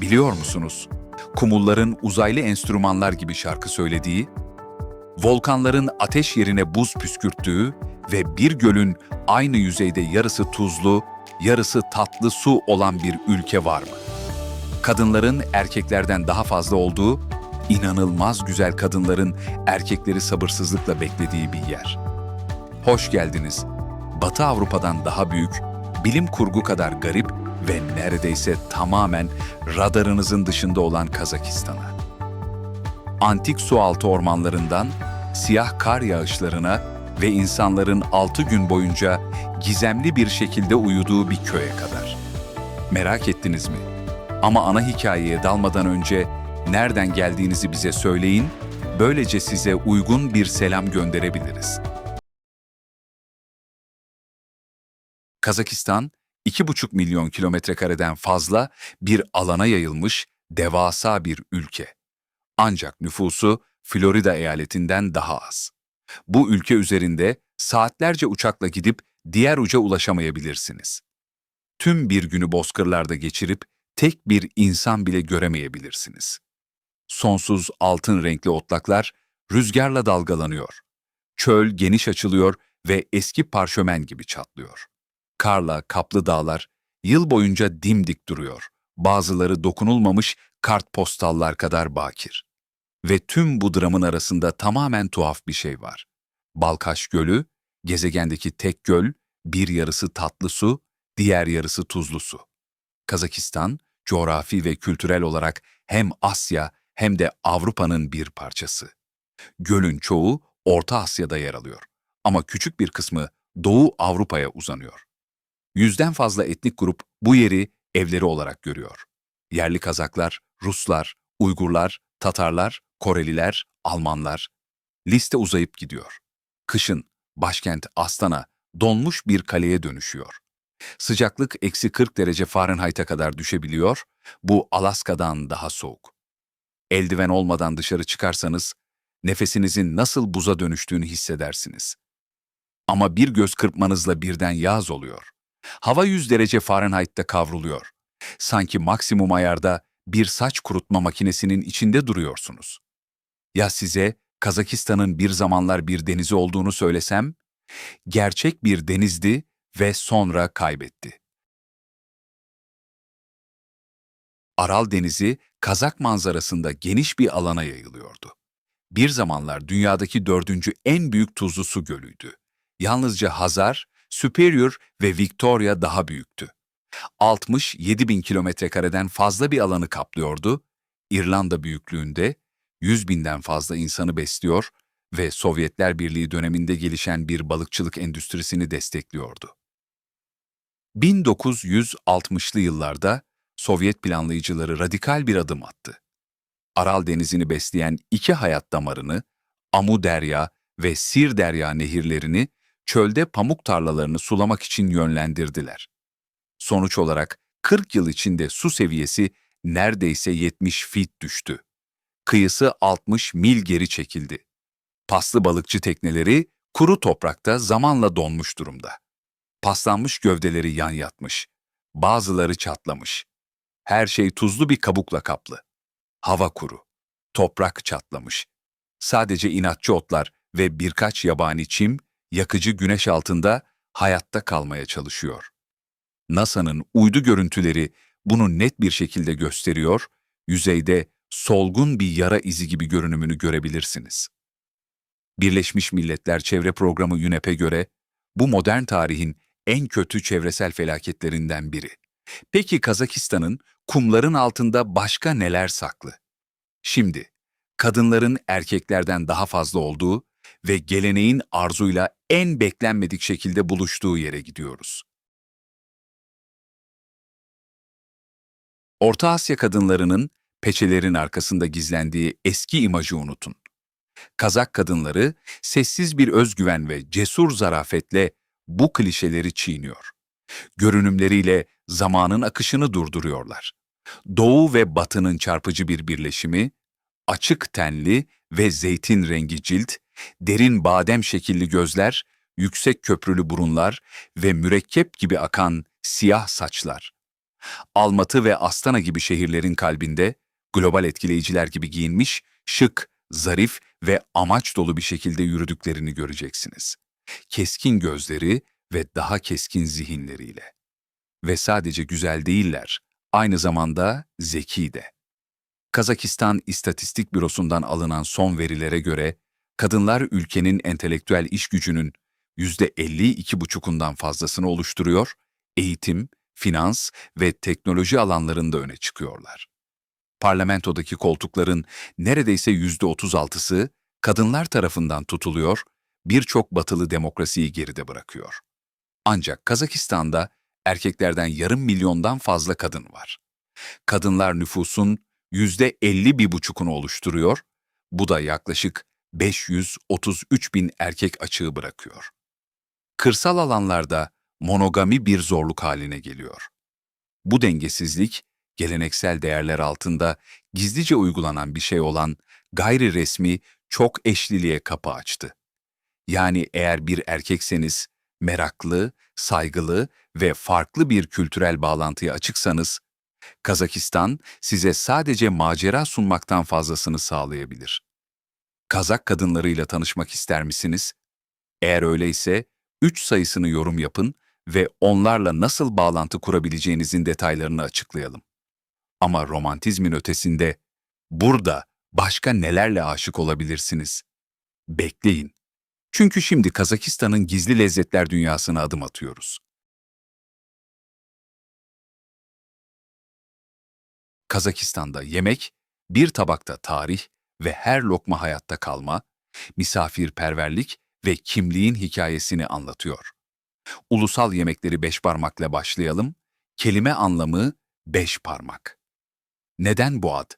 Biliyor musunuz? Kumulların uzaylı enstrümanlar gibi şarkı söylediği, volkanların ateş yerine buz püskürttüğü ve bir gölün aynı yüzeyde yarısı tuzlu, yarısı tatlı su olan bir ülke var mı? Kadınların erkeklerden daha fazla olduğu, inanılmaz güzel kadınların erkekleri sabırsızlıkla beklediği bir yer. Hoş geldiniz. Batı Avrupa'dan daha büyük, bilim kurgu kadar garip ve neredeyse tamamen radarınızın dışında olan Kazakistan'a. Antik sualtı ormanlarından siyah kar yağışlarına ve insanların 6 gün boyunca gizemli bir şekilde uyuduğu bir köye kadar. Merak ettiniz mi? Ama ana hikayeye dalmadan önce nereden geldiğinizi bize söyleyin, böylece size uygun bir selam gönderebiliriz. Kazakistan, 2,5 milyon kilometre kareden fazla bir alana yayılmış devasa bir ülke. Ancak nüfusu Florida eyaletinden daha az. Bu ülke üzerinde saatlerce uçakla gidip diğer uca ulaşamayabilirsiniz. Tüm bir günü bozkırlarda geçirip tek bir insan bile göremeyebilirsiniz. Sonsuz altın renkli otlaklar rüzgarla dalgalanıyor. Çöl geniş açılıyor ve eski parşömen gibi çatlıyor. Karla kaplı dağlar yıl boyunca dimdik duruyor. Bazıları dokunulmamış kartpostallar kadar bakir. Ve tüm bu dramın arasında tamamen tuhaf bir şey var. Balkaş Gölü, gezegendeki tek göl, bir yarısı tatlı su, diğer yarısı tuzlu su. Kazakistan, coğrafi ve kültürel olarak hem Asya hem de Avrupa'nın bir parçası. Gölün çoğu Orta Asya'da yer alıyor ama küçük bir kısmı Doğu Avrupa'ya uzanıyor. Yüzden fazla etnik grup bu yeri evleri olarak görüyor. Yerli Kazaklar, Ruslar, Uygurlar, Tatarlar, Koreliler, Almanlar. Liste uzayıp gidiyor. Kışın başkent Astana donmuş bir kaleye dönüşüyor. Sıcaklık eksi 40 derece Fahrenheit'a kadar düşebiliyor, bu Alaska'dan daha soğuk. Eldiven olmadan dışarı çıkarsanız, nefesinizin nasıl buza dönüştüğünü hissedersiniz. Ama bir göz kırpmanızla birden yaz oluyor. Hava 100 derece Fahrenheit'te kavruluyor. Sanki maksimum ayarda bir saç kurutma makinesinin içinde duruyorsunuz. Ya size Kazakistan'ın bir zamanlar bir denizi olduğunu söylesem? Gerçek bir denizdi ve sonra kaybetti. Aral Denizi, Kazak manzarasında geniş bir alana yayılıyordu. Bir zamanlar dünyadaki dördüncü en büyük tuzlu su gölüydü. Yalnızca Hazar, Superior ve Victoria daha büyüktü. 67 bin kilometre kareden fazla bir alanı kaplıyordu, İrlanda büyüklüğünde 100 binden fazla insanı besliyor ve Sovyetler Birliği döneminde gelişen bir balıkçılık endüstrisini destekliyordu. 1960'lı yıllarda Sovyet planlayıcıları radikal bir adım attı. Aral Denizi'ni besleyen iki hayat damarını, Amu Derya ve Sir Derya nehirlerini çölde pamuk tarlalarını sulamak için yönlendirdiler. Sonuç olarak 40 yıl içinde su seviyesi neredeyse 70 fit düştü. Kıyısı 60 mil geri çekildi. Paslı balıkçı tekneleri kuru toprakta zamanla donmuş durumda. Paslanmış gövdeleri yan yatmış. Bazıları çatlamış. Her şey tuzlu bir kabukla kaplı. Hava kuru. Toprak çatlamış. Sadece inatçı otlar ve birkaç yabani çim yakıcı güneş altında hayatta kalmaya çalışıyor. NASA'nın uydu görüntüleri bunu net bir şekilde gösteriyor, yüzeyde solgun bir yara izi gibi görünümünü görebilirsiniz. Birleşmiş Milletler Çevre Programı UNEP'e göre bu modern tarihin en kötü çevresel felaketlerinden biri. Peki Kazakistan'ın kumların altında başka neler saklı? Şimdi, kadınların erkeklerden daha fazla olduğu ve geleneğin arzuyla en beklenmedik şekilde buluştuğu yere gidiyoruz. Orta Asya kadınlarının peçelerin arkasında gizlendiği eski imajı unutun. Kazak kadınları sessiz bir özgüven ve cesur zarafetle bu klişeleri çiğniyor. Görünümleriyle zamanın akışını durduruyorlar. Doğu ve batının çarpıcı bir birleşimi, açık tenli ve zeytin rengi cilt, derin badem şekilli gözler, yüksek köprülü burunlar ve mürekkep gibi akan siyah saçlar. Almatı ve Astana gibi şehirlerin kalbinde global etkileyiciler gibi giyinmiş, şık, zarif ve amaç dolu bir şekilde yürüdüklerini göreceksiniz. Keskin gözleri ve daha keskin zihinleriyle. Ve sadece güzel değiller, aynı zamanda zeki de. Kazakistan İstatistik Bürosu'ndan alınan son verilere göre, kadınlar ülkenin entelektüel iş gücünün %52,5'undan fazlasını oluşturuyor, eğitim, finans ve teknoloji alanlarında öne çıkıyorlar. Parlamentodaki koltukların neredeyse %36'sı kadınlar tarafından tutuluyor, birçok batılı demokrasiyi geride bırakıyor. Ancak Kazakistan'da erkeklerden yarım milyondan fazla kadın var. Kadınlar nüfusun yüzde elli bir buçukunu oluşturuyor, bu da yaklaşık 533 bin erkek açığı bırakıyor. Kırsal alanlarda monogami bir zorluk haline geliyor. Bu dengesizlik, geleneksel değerler altında gizlice uygulanan bir şey olan gayri resmi çok eşliliğe kapı açtı. Yani eğer bir erkekseniz, meraklı, saygılı ve farklı bir kültürel bağlantıya açıksanız, Kazakistan size sadece macera sunmaktan fazlasını sağlayabilir. Kazak kadınlarıyla tanışmak ister misiniz? Eğer öyleyse 3 sayısını yorum yapın ve onlarla nasıl bağlantı kurabileceğinizin detaylarını açıklayalım. Ama romantizmin ötesinde burada başka nelerle aşık olabilirsiniz? Bekleyin. Çünkü şimdi Kazakistan'ın gizli lezzetler dünyasına adım atıyoruz. Kazakistan'da yemek, bir tabakta tarih ve her lokma hayatta kalma, misafirperverlik ve kimliğin hikayesini anlatıyor. Ulusal yemekleri beş parmakla başlayalım. Kelime anlamı beş parmak. Neden bu ad?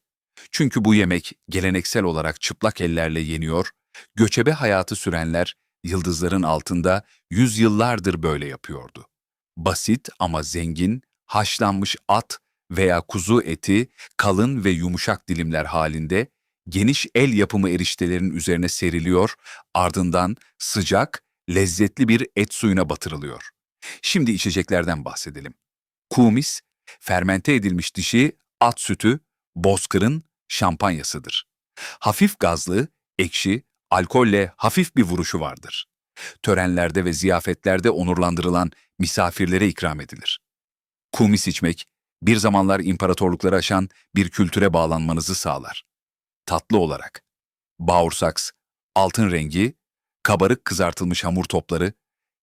Çünkü bu yemek geleneksel olarak çıplak ellerle yeniyor, göçebe hayatı sürenler yıldızların altında yüzyıllardır böyle yapıyordu. Basit ama zengin, haşlanmış at veya kuzu eti kalın ve yumuşak dilimler halinde geniş el yapımı eriştelerin üzerine seriliyor, ardından sıcak, lezzetli bir et suyuna batırılıyor. Şimdi içeceklerden bahsedelim. Kumis, fermente edilmiş dişi at sütü, bozkırın şampanyasıdır. Hafif gazlı, ekşi, alkolle hafif bir vuruşu vardır. Törenlerde ve ziyafetlerde onurlandırılan misafirlere ikram edilir. Kumis içmek, bir zamanlar imparatorlukları aşan bir kültüre bağlanmanızı sağlar. Tatlı olarak. Bağursaks, altın rengi, kabarık kızartılmış hamur topları,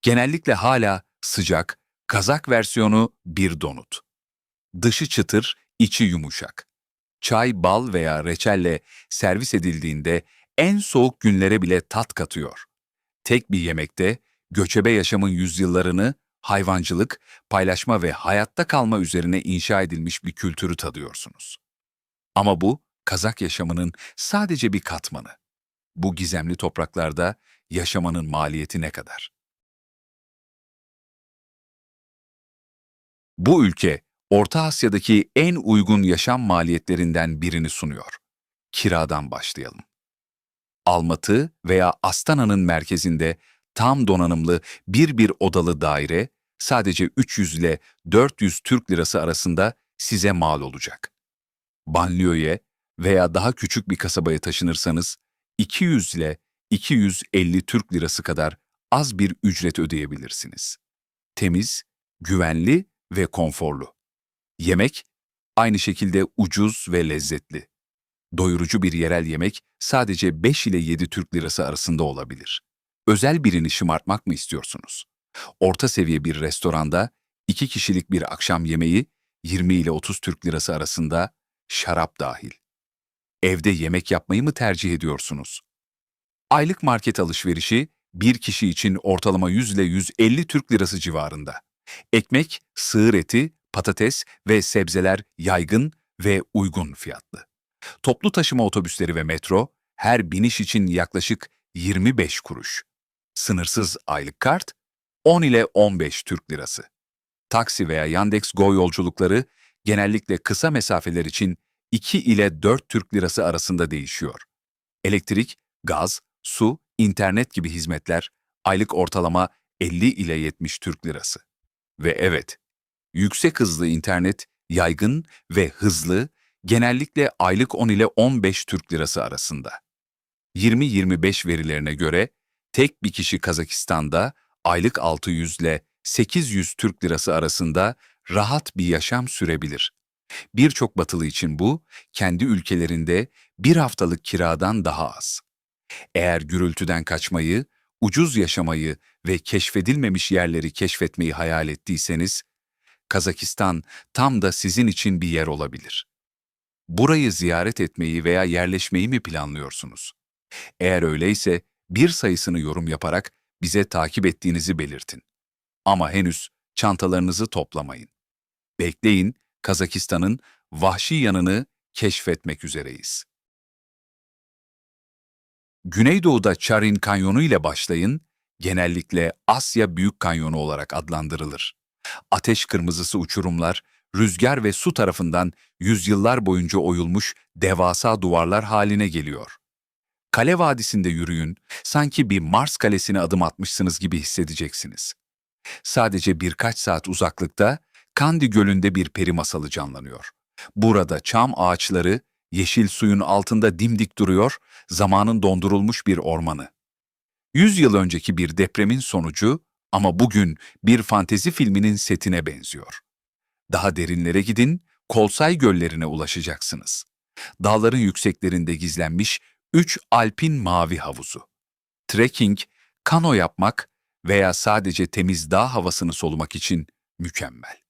genellikle hala sıcak, kazak versiyonu bir donut. Dışı çıtır, içi yumuşak. Çay, bal veya reçelle servis edildiğinde en soğuk günlere bile tat katıyor. Tek bir yemekte göçebe yaşamın yüzyıllarını hayvancılık, paylaşma ve hayatta kalma üzerine inşa edilmiş bir kültürü tadıyorsunuz. Ama bu Kazak yaşamının sadece bir katmanı. Bu gizemli topraklarda yaşamanın maliyeti ne kadar? Bu ülke, Orta Asya'daki en uygun yaşam maliyetlerinden birini sunuyor. Kiradan başlayalım. Almatı veya Astana'nın merkezinde tam donanımlı bir bir odalı daire sadece 300 ile 400 Türk lirası arasında size mal olacak. Banliyö'ye veya daha küçük bir kasabaya taşınırsanız 200 ile 250 Türk lirası kadar az bir ücret ödeyebilirsiniz. Temiz, güvenli ve konforlu. Yemek aynı şekilde ucuz ve lezzetli. Doyurucu bir yerel yemek sadece 5 ile 7 Türk lirası arasında olabilir. Özel birini şımartmak mı istiyorsunuz? Orta seviye bir restoranda iki kişilik bir akşam yemeği 20 ile 30 Türk lirası arasında şarap dahil. Evde yemek yapmayı mı tercih ediyorsunuz? Aylık market alışverişi bir kişi için ortalama 100 ile 150 Türk lirası civarında. Ekmek, sığır eti, patates ve sebzeler yaygın ve uygun fiyatlı. Toplu taşıma otobüsleri ve metro her biniş için yaklaşık 25 kuruş. Sınırsız aylık kart 10 ile 15 Türk lirası. Taksi veya Yandex Go yolculukları genellikle kısa mesafeler için 2 ile 4 Türk lirası arasında değişiyor. Elektrik, gaz, su, internet gibi hizmetler aylık ortalama 50 ile 70 Türk lirası. Ve evet, yüksek hızlı internet yaygın ve hızlı, genellikle aylık 10 ile 15 Türk lirası arasında. 20-25 verilerine göre tek bir kişi Kazakistan'da aylık 600 ile 800 Türk lirası arasında rahat bir yaşam sürebilir. Birçok batılı için bu, kendi ülkelerinde bir haftalık kiradan daha az. Eğer gürültüden kaçmayı, ucuz yaşamayı ve keşfedilmemiş yerleri keşfetmeyi hayal ettiyseniz, Kazakistan tam da sizin için bir yer olabilir. Burayı ziyaret etmeyi veya yerleşmeyi mi planlıyorsunuz? Eğer öyleyse bir sayısını yorum yaparak bize takip ettiğinizi belirtin. Ama henüz çantalarınızı toplamayın. Bekleyin, Kazakistan'ın vahşi yanını keşfetmek üzereyiz. Güneydoğu'da Charin Kanyonu ile başlayın, genellikle Asya Büyük Kanyonu olarak adlandırılır. Ateş kırmızısı uçurumlar, rüzgar ve su tarafından yüzyıllar boyunca oyulmuş devasa duvarlar haline geliyor. Kale Vadisi'nde yürüyün, sanki bir Mars kalesine adım atmışsınız gibi hissedeceksiniz. Sadece birkaç saat uzaklıkta Kandi Gölü'nde bir peri masalı canlanıyor. Burada çam ağaçları yeşil suyun altında dimdik duruyor, zamanın dondurulmuş bir ormanı. Yüz yıl önceki bir depremin sonucu ama bugün bir fantezi filminin setine benziyor. Daha derinlere gidin, Kolsay göllerine ulaşacaksınız. Dağların yükseklerinde gizlenmiş üç alpin mavi havuzu. Trekking, kano yapmak veya sadece temiz dağ havasını solumak için mükemmel.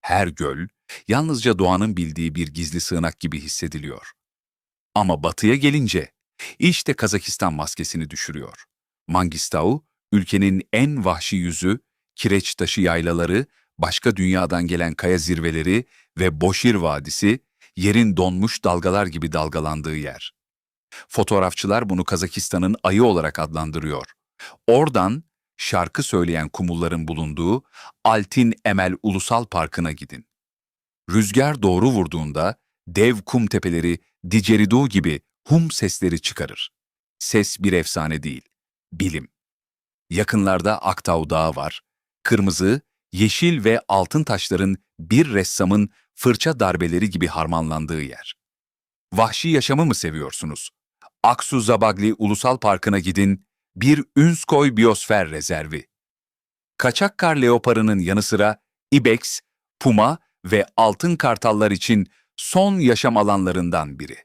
Her göl, yalnızca doğanın bildiği bir gizli sığınak gibi hissediliyor. Ama batıya gelince, işte Kazakistan maskesini düşürüyor. Mangistau, ülkenin en vahşi yüzü, kireç taşı yaylaları, başka dünyadan gelen kaya zirveleri ve Boşir Vadisi, yerin donmuş dalgalar gibi dalgalandığı yer. Fotoğrafçılar bunu Kazakistan'ın ayı olarak adlandırıyor. Oradan şarkı söyleyen kumulların bulunduğu Altin Emel Ulusal Parkı'na gidin. Rüzgar doğru vurduğunda dev kum tepeleri diceridu gibi hum sesleri çıkarır. Ses bir efsane değil, bilim. Yakınlarda Aktau Dağı var. Kırmızı, yeşil ve altın taşların bir ressamın fırça darbeleri gibi harmanlandığı yer. Vahşi yaşamı mı seviyorsunuz? Aksu Zabagli Ulusal Parkı'na gidin, bir Ünskoy Biyosfer Rezervi. Kaçak kar leoparının yanı sıra ibex, puma ve altın kartallar için son yaşam alanlarından biri.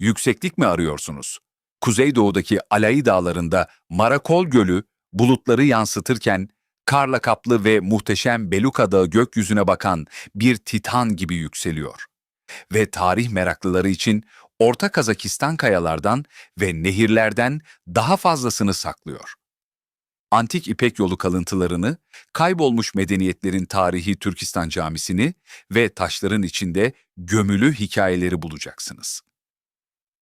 Yükseklik mi arıyorsunuz? Kuzeydoğudaki Alai Dağları'nda Marakol Gölü bulutları yansıtırken karla kaplı ve muhteşem Beluka Dağı gökyüzüne bakan bir titan gibi yükseliyor. Ve tarih meraklıları için Orta Kazakistan kayalardan ve nehirlerden daha fazlasını saklıyor. Antik İpek yolu kalıntılarını, kaybolmuş medeniyetlerin tarihi Türkistan Camisi'ni ve taşların içinde gömülü hikayeleri bulacaksınız.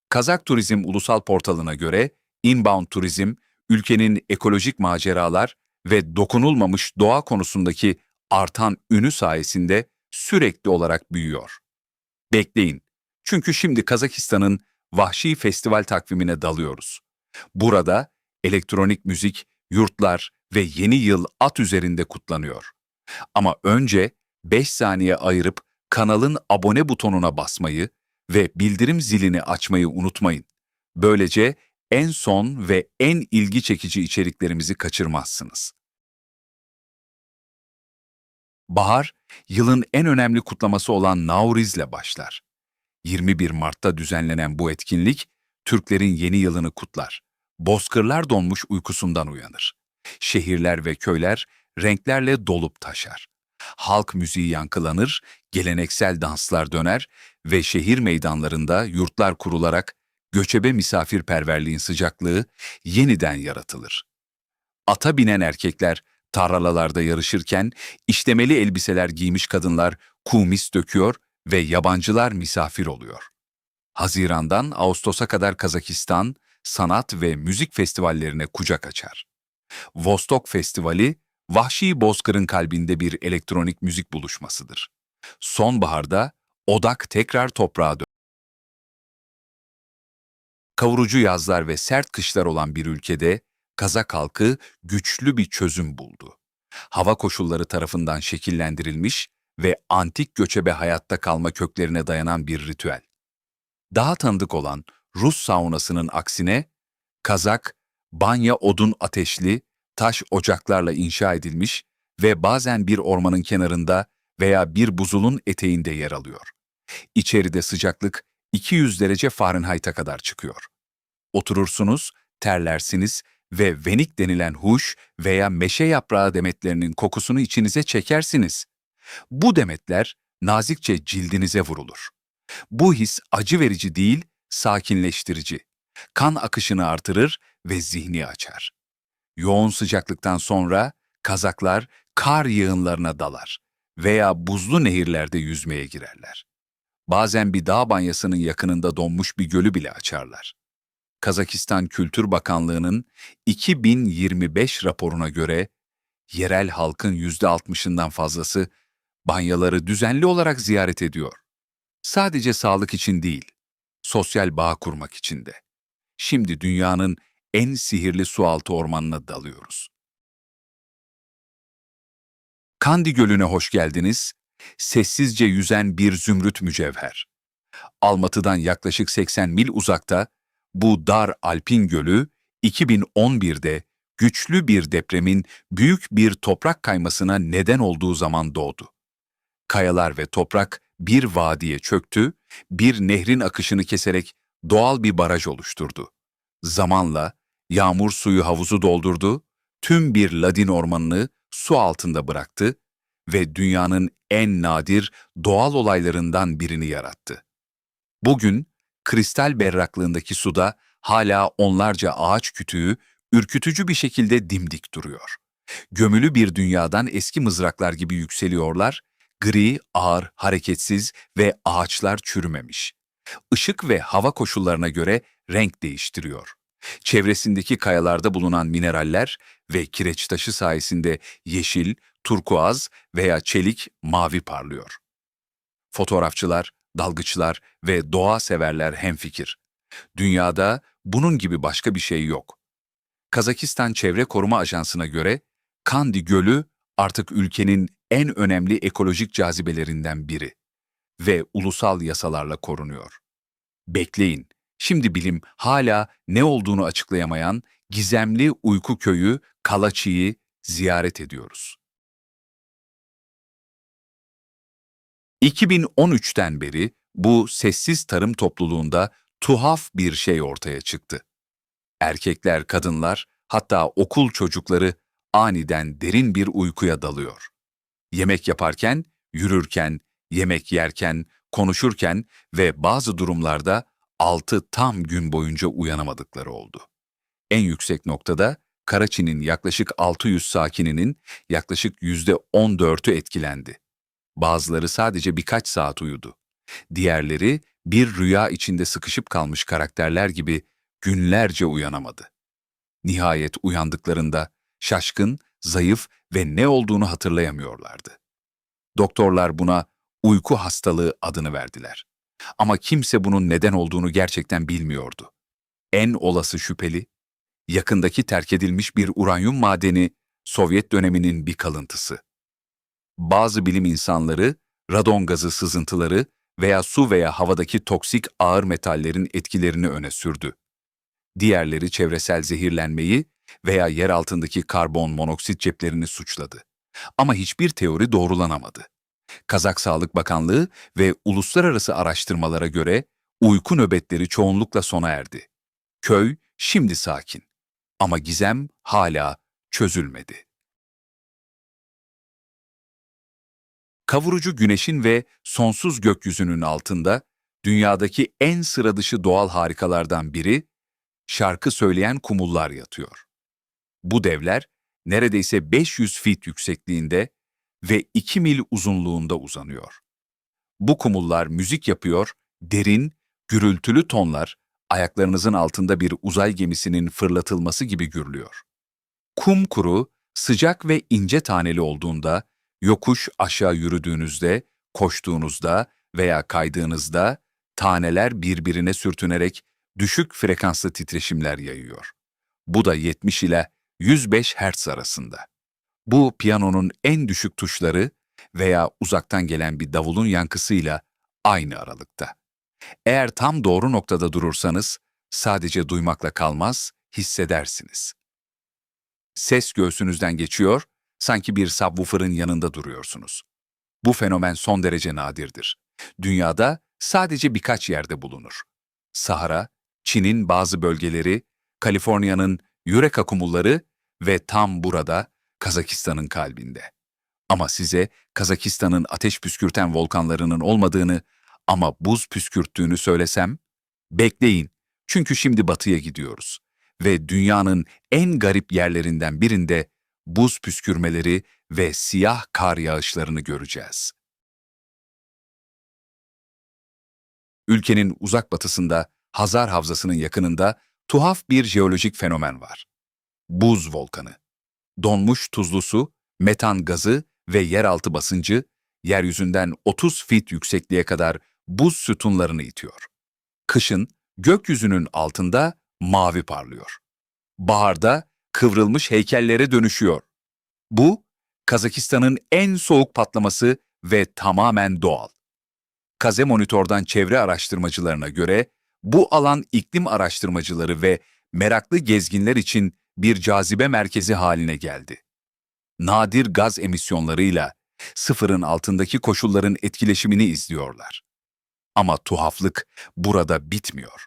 Kazak Turizm Ulusal Portalı'na göre inbound turizm, ülkenin ekolojik maceralar ve dokunulmamış doğa konusundaki artan ünü sayesinde sürekli olarak büyüyor. Bekleyin, çünkü şimdi Kazakistan'ın vahşi festival takvimine dalıyoruz. Burada elektronik müzik, yurtlar ve yeni yıl at üzerinde kutlanıyor. Ama önce 5 saniye ayırıp kanalın abone butonuna basmayı ve bildirim zilini açmayı unutmayın. Böylece en son ve en ilgi çekici içeriklerimizi kaçırmazsınız. Bahar, yılın en önemli kutlaması olan Nauriz'le başlar. 21 Mart'ta düzenlenen bu etkinlik, Türklerin yeni yılını kutlar. Bozkırlar donmuş uykusundan uyanır. Şehirler ve köyler renklerle dolup taşar. Halk müziği yankılanır, geleneksel danslar döner ve şehir meydanlarında yurtlar kurularak göçebe misafirperverliğin sıcaklığı yeniden yaratılır. Ata binen erkekler tarlalarda yarışırken işlemeli elbiseler giymiş kadınlar kumis döküyor ve yabancılar misafir oluyor. Hazirandan Ağustos'a kadar Kazakistan sanat ve müzik festivallerine kucak açar. Vostok Festivali, Vahşi Bozkır'ın kalbinde bir elektronik müzik buluşmasıdır. Sonbaharda odak tekrar toprağa döner. Kavurucu yazlar ve sert kışlar olan bir ülkede Kazak halkı güçlü bir çözüm buldu. Hava koşulları tarafından şekillendirilmiş ve antik göçebe hayatta kalma köklerine dayanan bir ritüel. Daha tanıdık olan Rus saunasının aksine, Kazak, banya odun ateşli, taş ocaklarla inşa edilmiş ve bazen bir ormanın kenarında veya bir buzulun eteğinde yer alıyor. İçeride sıcaklık 200 derece Fahrenheit'a kadar çıkıyor. Oturursunuz, terlersiniz ve venik denilen huş veya meşe yaprağı demetlerinin kokusunu içinize çekersiniz. Bu demetler nazikçe cildinize vurulur. Bu his acı verici değil, sakinleştirici. Kan akışını artırır ve zihni açar. Yoğun sıcaklıktan sonra kazaklar kar yığınlarına dalar veya buzlu nehirlerde yüzmeye girerler. Bazen bir dağ banyasının yakınında donmuş bir gölü bile açarlar. Kazakistan Kültür Bakanlığı'nın 2025 raporuna göre yerel halkın %60'ından fazlası banyaları düzenli olarak ziyaret ediyor. Sadece sağlık için değil, sosyal bağ kurmak için de. Şimdi dünyanın en sihirli sualtı ormanına dalıyoruz. Kandi Gölü'ne hoş geldiniz. Sessizce yüzen bir zümrüt mücevher. Almatı'dan yaklaşık 80 mil uzakta bu dar alpin gölü 2011'de güçlü bir depremin büyük bir toprak kaymasına neden olduğu zaman doğdu. Kayalar ve toprak bir vadiye çöktü, bir nehrin akışını keserek doğal bir baraj oluşturdu. Zamanla yağmur suyu havuzu doldurdu, tüm bir ladin ormanını su altında bıraktı ve dünyanın en nadir doğal olaylarından birini yarattı. Bugün kristal berraklığındaki suda hala onlarca ağaç kütüğü ürkütücü bir şekilde dimdik duruyor. Gömülü bir dünyadan eski mızraklar gibi yükseliyorlar, gri, ağır, hareketsiz ve ağaçlar çürümemiş. Işık ve hava koşullarına göre renk değiştiriyor. Çevresindeki kayalarda bulunan mineraller ve kireç taşı sayesinde yeşil, turkuaz veya çelik mavi parlıyor. Fotoğrafçılar, dalgıçlar ve doğa severler hemfikir. Dünyada bunun gibi başka bir şey yok. Kazakistan Çevre Koruma Ajansı'na göre Kandi Gölü artık ülkenin en önemli ekolojik cazibelerinden biri ve ulusal yasalarla korunuyor. Bekleyin, şimdi bilim hala ne olduğunu açıklayamayan gizemli uyku köyü Kalaçi'yi ziyaret ediyoruz. 2013'ten beri bu sessiz tarım topluluğunda tuhaf bir şey ortaya çıktı. Erkekler, kadınlar, hatta okul çocukları aniden derin bir uykuya dalıyor. Yemek yaparken, yürürken, yemek yerken, konuşurken ve bazı durumlarda altı tam gün boyunca uyanamadıkları oldu. En yüksek noktada Karaçi'nin yaklaşık 600 sakininin yaklaşık %14'ü etkilendi. Bazıları sadece birkaç saat uyudu. Diğerleri bir rüya içinde sıkışıp kalmış karakterler gibi günlerce uyanamadı. Nihayet uyandıklarında şaşkın, zayıf ve ne olduğunu hatırlayamıyorlardı. Doktorlar buna uyku hastalığı adını verdiler. Ama kimse bunun neden olduğunu gerçekten bilmiyordu. En olası şüpheli, yakındaki terk edilmiş bir uranyum madeni Sovyet döneminin bir kalıntısı. Bazı bilim insanları radon gazı sızıntıları veya su veya havadaki toksik ağır metallerin etkilerini öne sürdü. Diğerleri çevresel zehirlenmeyi veya yer altındaki karbon monoksit ceplerini suçladı. Ama hiçbir teori doğrulanamadı. Kazak Sağlık Bakanlığı ve uluslararası araştırmalara göre uyku nöbetleri çoğunlukla sona erdi. Köy şimdi sakin ama gizem hala çözülmedi. Kavurucu güneşin ve sonsuz gökyüzünün altında dünyadaki en sıradışı doğal harikalardan biri şarkı söyleyen kumullar yatıyor. Bu devler neredeyse 500 fit yüksekliğinde ve 2 mil uzunluğunda uzanıyor. Bu kumullar müzik yapıyor, derin, gürültülü tonlar ayaklarınızın altında bir uzay gemisinin fırlatılması gibi gürlüyor. Kum kuru, sıcak ve ince taneli olduğunda, yokuş aşağı yürüdüğünüzde, koştuğunuzda veya kaydığınızda taneler birbirine sürtünerek düşük frekanslı titreşimler yayıyor. Bu da 70 ile 105 Hz arasında. Bu piyanonun en düşük tuşları veya uzaktan gelen bir davulun yankısıyla aynı aralıkta. Eğer tam doğru noktada durursanız sadece duymakla kalmaz, hissedersiniz. Ses göğsünüzden geçiyor, sanki bir subwoofer'ın yanında duruyorsunuz. Bu fenomen son derece nadirdir. Dünyada sadece birkaç yerde bulunur. Sahara, Çin'in bazı bölgeleri, Kaliforniya'nın Yureka kumulları ve tam burada Kazakistan'ın kalbinde. Ama size Kazakistan'ın ateş püskürten volkanlarının olmadığını ama buz püskürttüğünü söylesem, bekleyin çünkü şimdi batıya gidiyoruz ve dünyanın en garip yerlerinden birinde buz püskürmeleri ve siyah kar yağışlarını göreceğiz. Ülkenin uzak batısında, Hazar Havzası'nın yakınında tuhaf bir jeolojik fenomen var. Buz volkanı. Donmuş tuzlu su, metan gazı ve yeraltı basıncı, yeryüzünden 30 fit yüksekliğe kadar buz sütunlarını itiyor. Kışın gökyüzünün altında mavi parlıyor. Baharda kıvrılmış heykellere dönüşüyor. Bu, Kazakistan'ın en soğuk patlaması ve tamamen doğal. Kaze Monitor'dan çevre araştırmacılarına göre bu alan iklim araştırmacıları ve meraklı gezginler için bir cazibe merkezi haline geldi. Nadir gaz emisyonlarıyla sıfırın altındaki koşulların etkileşimini izliyorlar. Ama tuhaflık burada bitmiyor.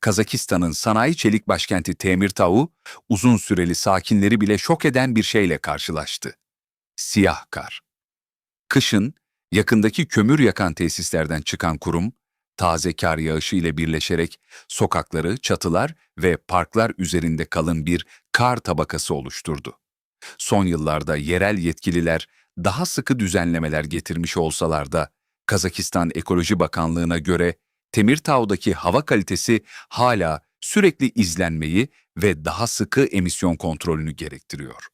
Kazakistan'ın sanayi çelik başkenti Temirtau, uzun süreli sakinleri bile şok eden bir şeyle karşılaştı. Siyah kar. Kışın yakındaki kömür yakan tesislerden çıkan kurum, taze kar yağışı ile birleşerek sokakları, çatılar ve parklar üzerinde kalın bir kar tabakası oluşturdu. Son yıllarda yerel yetkililer daha sıkı düzenlemeler getirmiş olsalar da Kazakistan Ekoloji Bakanlığı'na göre Temirtau'daki hava kalitesi hala sürekli izlenmeyi ve daha sıkı emisyon kontrolünü gerektiriyor.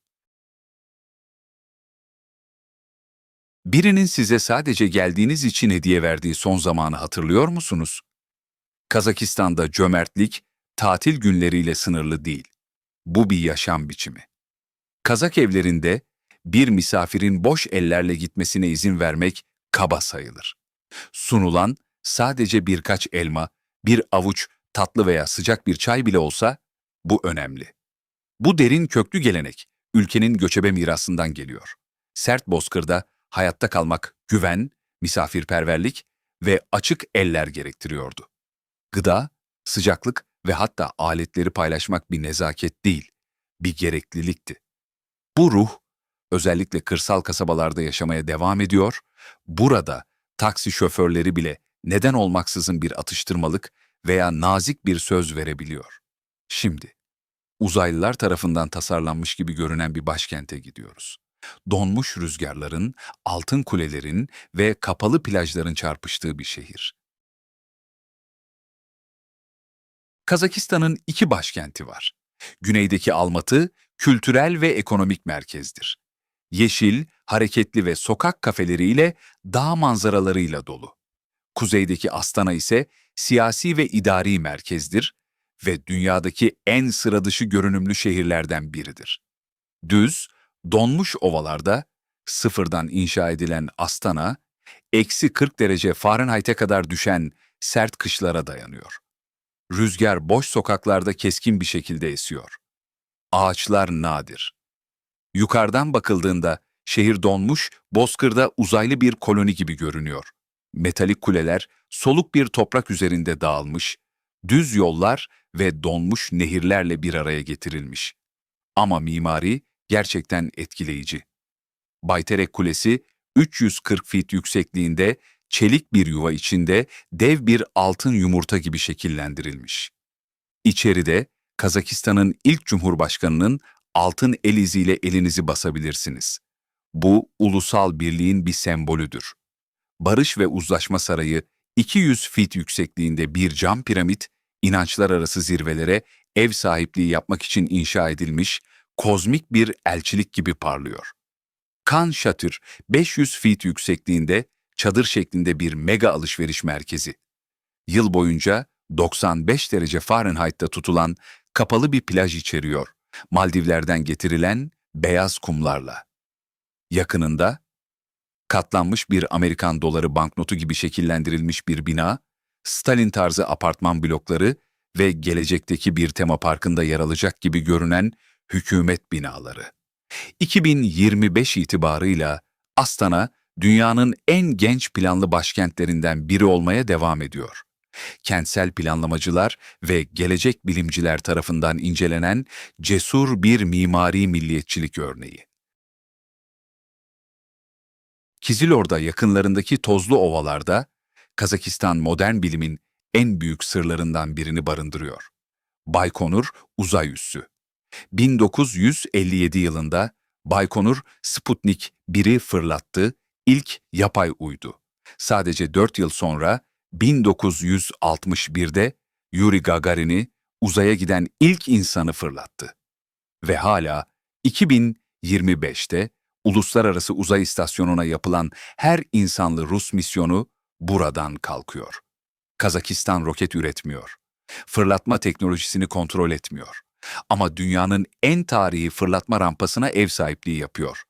Birinin size sadece geldiğiniz için hediye verdiği son zamanı hatırlıyor musunuz? Kazakistan'da cömertlik tatil günleriyle sınırlı değil. Bu bir yaşam biçimi. Kazak evlerinde bir misafirin boş ellerle gitmesine izin vermek kaba sayılır. Sunulan sadece birkaç elma, bir avuç tatlı veya sıcak bir çay bile olsa bu önemli. Bu derin köklü gelenek ülkenin göçebe mirasından geliyor. Sert bozkırda hayatta kalmak güven, misafirperverlik ve açık eller gerektiriyordu. Gıda, sıcaklık ve hatta aletleri paylaşmak bir nezaket değil, bir gereklilikti. Bu ruh, özellikle kırsal kasabalarda yaşamaya devam ediyor, burada taksi şoförleri bile neden olmaksızın bir atıştırmalık veya nazik bir söz verebiliyor. Şimdi, uzaylılar tarafından tasarlanmış gibi görünen bir başkente gidiyoruz. Donmuş rüzgarların, altın kulelerin ve kapalı plajların çarpıştığı bir şehir. Kazakistan'ın iki başkenti var. Güneydeki Almatı, kültürel ve ekonomik merkezdir. Yeşil, hareketli ve sokak kafeleriyle, dağ manzaralarıyla dolu. Kuzeydeki Astana ise siyasi ve idari merkezdir ve dünyadaki en sıradışı görünümlü şehirlerden biridir. Düz, donmuş ovalarda sıfırdan inşa edilen Astana, eksi 40 derece Fahrenheit'e kadar düşen sert kışlara dayanıyor. Rüzgar boş sokaklarda keskin bir şekilde esiyor. Ağaçlar nadir. Yukarıdan bakıldığında şehir donmuş, bozkırda uzaylı bir koloni gibi görünüyor. Metalik kuleler soluk bir toprak üzerinde dağılmış, düz yollar ve donmuş nehirlerle bir araya getirilmiş. Ama mimari gerçekten etkileyici. Bayterek Kulesi 340 fit yüksekliğinde çelik bir yuva içinde dev bir altın yumurta gibi şekillendirilmiş. İçeride Kazakistan'ın ilk cumhurbaşkanının altın el iziyle elinizi basabilirsiniz. Bu ulusal birliğin bir sembolüdür. Barış ve Uzlaşma Sarayı 200 fit yüksekliğinde bir cam piramit, inançlar arası zirvelere ev sahipliği yapmak için inşa edilmiş kozmik bir elçilik gibi parlıyor. Kan Şatır 500 fit yüksekliğinde çadır şeklinde bir mega alışveriş merkezi. Yıl boyunca 95 derece Fahrenheit'ta tutulan kapalı bir plaj içeriyor. Maldivler'den getirilen beyaz kumlarla. Yakınında Katlanmış bir Amerikan doları banknotu gibi şekillendirilmiş bir bina, Stalin tarzı apartman blokları ve gelecekteki bir tema parkında yer alacak gibi görünen hükümet binaları. 2025 itibarıyla Astana, dünyanın en genç planlı başkentlerinden biri olmaya devam ediyor. Kentsel planlamacılar ve gelecek bilimciler tarafından incelenen cesur bir mimari milliyetçilik örneği. Kizilorda yakınlarındaki tozlu ovalarda Kazakistan modern bilimin en büyük sırlarından birini barındırıyor. Baykonur uzay üssü. 1957 yılında Baykonur Sputnik 1'i fırlattı, ilk yapay uydu. Sadece 4 yıl sonra 1961'de Yuri Gagarin'i uzaya giden ilk insanı fırlattı. Ve hala 2025'te Uluslararası Uzay İstasyonu'na yapılan her insanlı Rus misyonu buradan kalkıyor. Kazakistan roket üretmiyor. Fırlatma teknolojisini kontrol etmiyor. Ama dünyanın en tarihi fırlatma rampasına ev sahipliği yapıyor.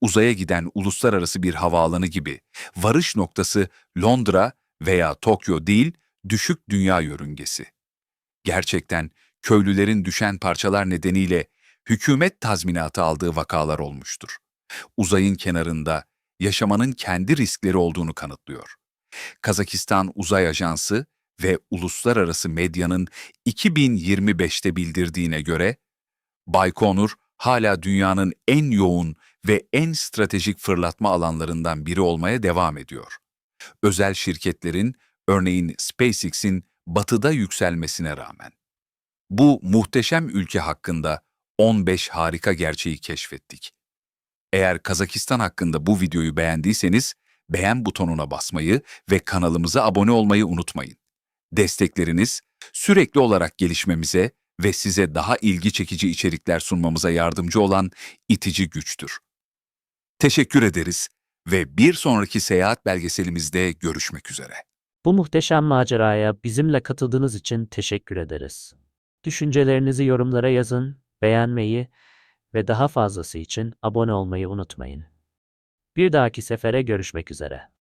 Uzaya giden uluslararası bir havaalanı gibi varış noktası Londra veya Tokyo değil, düşük dünya yörüngesi. Gerçekten köylülerin düşen parçalar nedeniyle hükümet tazminatı aldığı vakalar olmuştur. Uzayın kenarında yaşamanın kendi riskleri olduğunu kanıtlıyor. Kazakistan Uzay Ajansı ve uluslararası medyanın 2025'te bildirdiğine göre Baykonur hala dünyanın en yoğun ve en stratejik fırlatma alanlarından biri olmaya devam ediyor. Özel şirketlerin, örneğin SpaceX'in batıda yükselmesine rağmen. Bu muhteşem ülke hakkında 15 harika gerçeği keşfettik. Eğer Kazakistan hakkında bu videoyu beğendiyseniz beğen butonuna basmayı ve kanalımıza abone olmayı unutmayın. Destekleriniz sürekli olarak gelişmemize ve size daha ilgi çekici içerikler sunmamıza yardımcı olan itici güçtür. Teşekkür ederiz ve bir sonraki seyahat belgeselimizde görüşmek üzere. Bu muhteşem maceraya bizimle katıldığınız için teşekkür ederiz. Düşüncelerinizi yorumlara yazın, beğenmeyi ve daha fazlası için abone olmayı unutmayın. Bir dahaki sefere görüşmek üzere.